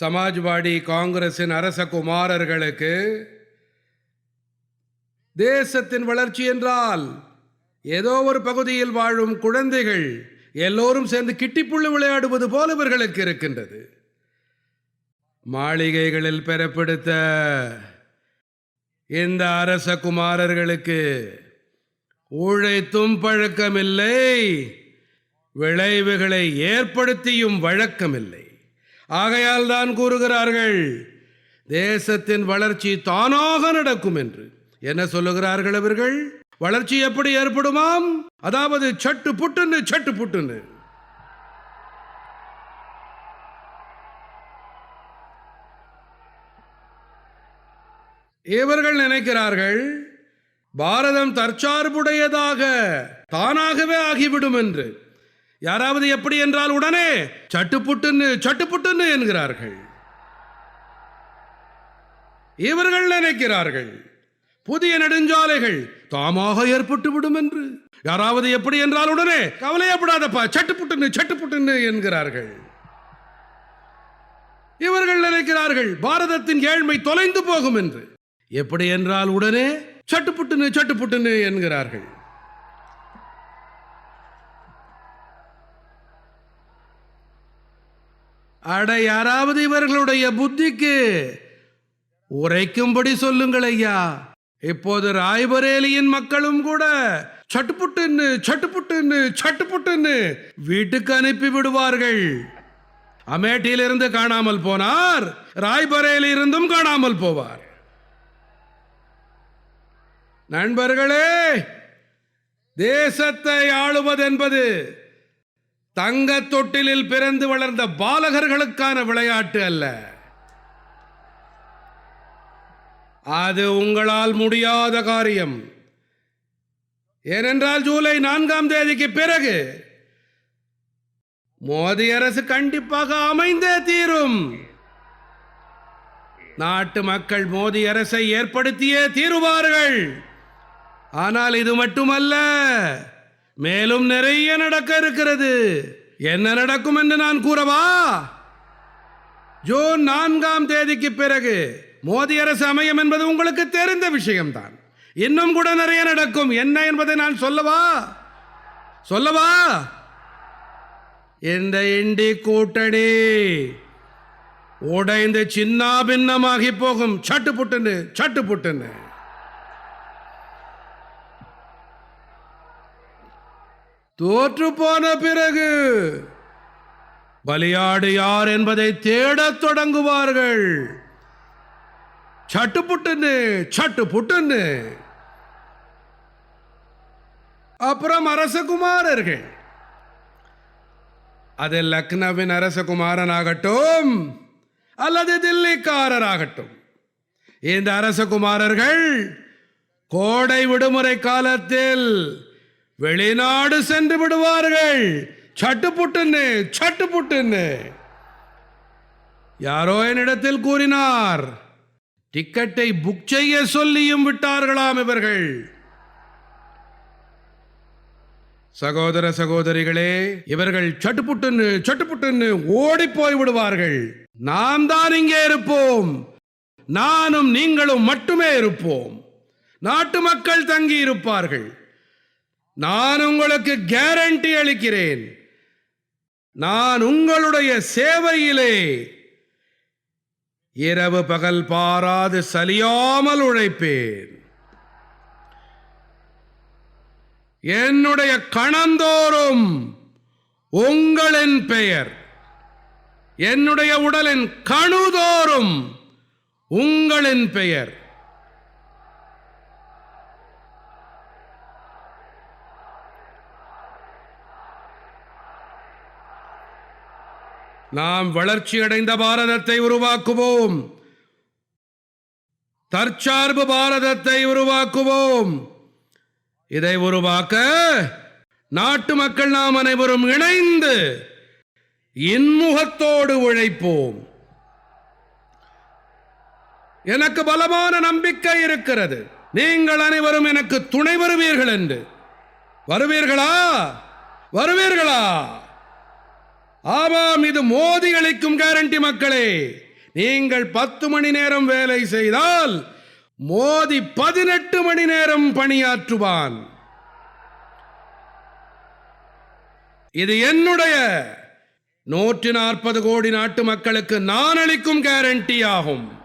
சமாஜ்வாடி காங்கிரசின் அரச குமாரர்களுக்கு தேசத்தின் வளர்ச்சி என்றால் ஏதோ ஒரு பகுதியில் வாழும் குழந்தைகள் எல்லோரும் சேர்ந்து கிட்டிப்புள்ளு விளையாடுவது போல இவர்களுக்கு இருக்கின்றது. மாளிகைகளில் பெறப்படுத்த இந்த அரச குமாரர்களுக்கு உழைத்தும் பழக்கமில்லை விளைவுகளை ஏற்படுத்தியும் வழக்கமில்லை. ஆகையால் தான் கூறுகிறார்கள் தேசத்தின் வளர்ச்சி தானாக நடக்கும் என்று. என்ன சொல்லுகிறார்கள் அவர்கள்? வளர்ச்சி எப்படி ஏற்படுமாம்? அதாவது சட்டு புட்டுன்னு சட்டு புட்டுன்னு. இவர்கள் நினைக்கிறார்கள் பாரதம் தற்சார்புடையதாக தானாகவே ஆகிவிடும் என்று. யாராவது எப்படி என்றால் உடனே சட்டுப்புட்டுன்னு சட்டுப்புட்டுன்னு என்கிறார்கள். இவர்கள் நினைக்கிறார்கள் புதிய நெடுஞ்சாலைகள் தாமாக ஏற்பட்டு விடும் என்று. யாராவது எப்படி என்றால் உடனே கவலையப்படாதப்பா சட்டுப்புட்டுன்னு சட்டுப்புட்டுன்னு என்கிறார்கள். இவர்கள் நினைக்கிறார்கள் பாரதத்தின் ஏழ்மை தொலைந்து போகும் என்று. எப்படி என்றால் உடனே சட்டுப்புட்டுன்னு சட்டுப்புட்டுன்னு என்கிறார்கள். அட யாராவது இவர்களுடைய புத்திக்கு உரைக்கும்படி சொல்லுங்கள் ஐயா. இப்போது ராய்பரேலியின் மக்களும் கூட சட்டுப்புட்டுன்னு சட்டுப்புட்டுன்னு சட்டுப்புட்டுன்னு வீட்டுக்கு அனுப்பி விடுவார்கள். அமேட்டியிலிருந்து காணாமல் போனார் ராய்பரேலியிருந்தும் காணாமல் போவார். நண்பர்களே தேசத்தை ஆளுவதென்பது தங்க தொட்டிலில் பிறந்து வளர்ந்த பாலகர்களுக்கான விளையாட்டு அல்ல. அது உங்களால் முடியாத காரியம். ஏனென்றால் ஜூலை நான்காம் தேதிக்கு பிறகு மோதி அரசு கண்டிப்பாக அமைந்தே தீரும். நாட்டு மக்கள் மோதி அரசை ஏற்படுத்தியே தீருவார்கள். ஆனால் இது மட்டுமல்ல. மேலும் நிறைய நடக்க இருக்கிறது. என்ன நடக்கும் என்று நான் கூறவா? ஜூன் நான்காம் தேதிக்கு பிறகு மோதி அரசு அமையும் என்பது உங்களுக்கு தெரிந்த விஷயம்தான். இன்னும் கூட நிறைய நடக்கும். என்ன என்பதை நான் சொல்லவா? சொல்லவா? இந்த இண்டி கூட்டணி உடைந்து சின்ன பின்னமாகி போகும். சட்டு புட்டுன்னு சட்டு புட்டுன்னு தோற்று போன பிறகு பலியாடு யார் என்பதை தேடத் தொடங்குவார்கள். சட்டு புட்டுன்னு சட்டு புட்டுன்னு அப்புறம் அரசகுமாரர்கள். அது லக்னவின் அரசகுமாரனாகட்டும் அல்லது தில்லிக்காரராகட்டும். இந்த அரசகுமாரர்கள் கோடை விடுமுறை காலத்தில் வெளிநாடு சென்று விடுவார்கள். சட்டுப்புட்டுன்னு சட்டுப்புட்டுன்னு. யாரோ என்னிடத்தில் கூறினார் டிக்கெட்டை புக் செய்ய சொல்லியும் விட்டார்களாம் இவர்கள். சகோதர சகோதரிகளே இவர்கள் சட்டுப்புட்டுன்னு சட்டுப்புட்டுன்னு ஓடி போய் விடுவார்கள். நாம் தான் இங்கே இருப்போம். நானும் நீங்களும் மட்டுமே இருப்போம். நாட்டு மக்கள் தங்கி இருப்பார்கள். நான் உங்களுக்கு கேரண்டி அளிக்கிறேன். நான் உங்களுடைய சேவையிலே இரவு பகல் பாராது சலியாமல் உழைப்பேன். என்னுடைய கணந்தோறும் உங்களின் பெயர் என்னுடைய உடலின் கணுதோறும் உங்களின் பெயர். நாம் வளர்ச்சியடைந்த பாரதத்தை உருவாக்குவோம். தற்சார்பு பாரதத்தை உருவாக்குவோம். இதை உருவாக்க நாட்டு மக்கள் நாம் அனைவரும் இணைந்து இன்முகத்தோடு உழைப்போம். எனக்கு பலமான நம்பிக்கை இருக்கிறது. நீங்கள் அனைவரும் எனக்கு துணை வருவீர்கள் என்று. வருவீர்களா? வருவீர்களா? ஆமாம் இது மோதி அளிக்கும் கேரண்டி மக்களே. நீங்கள் பத்து மணி நேரம் வேலை செய்தால் மோதி பதினெட்டு மணி நேரம் பணியாற்றுவான். இது என்னுடைய நூற்றி நாற்பது கோடி நாட்டு மக்களுக்கு நான் அளிக்கும் கேரண்டி ஆகும்.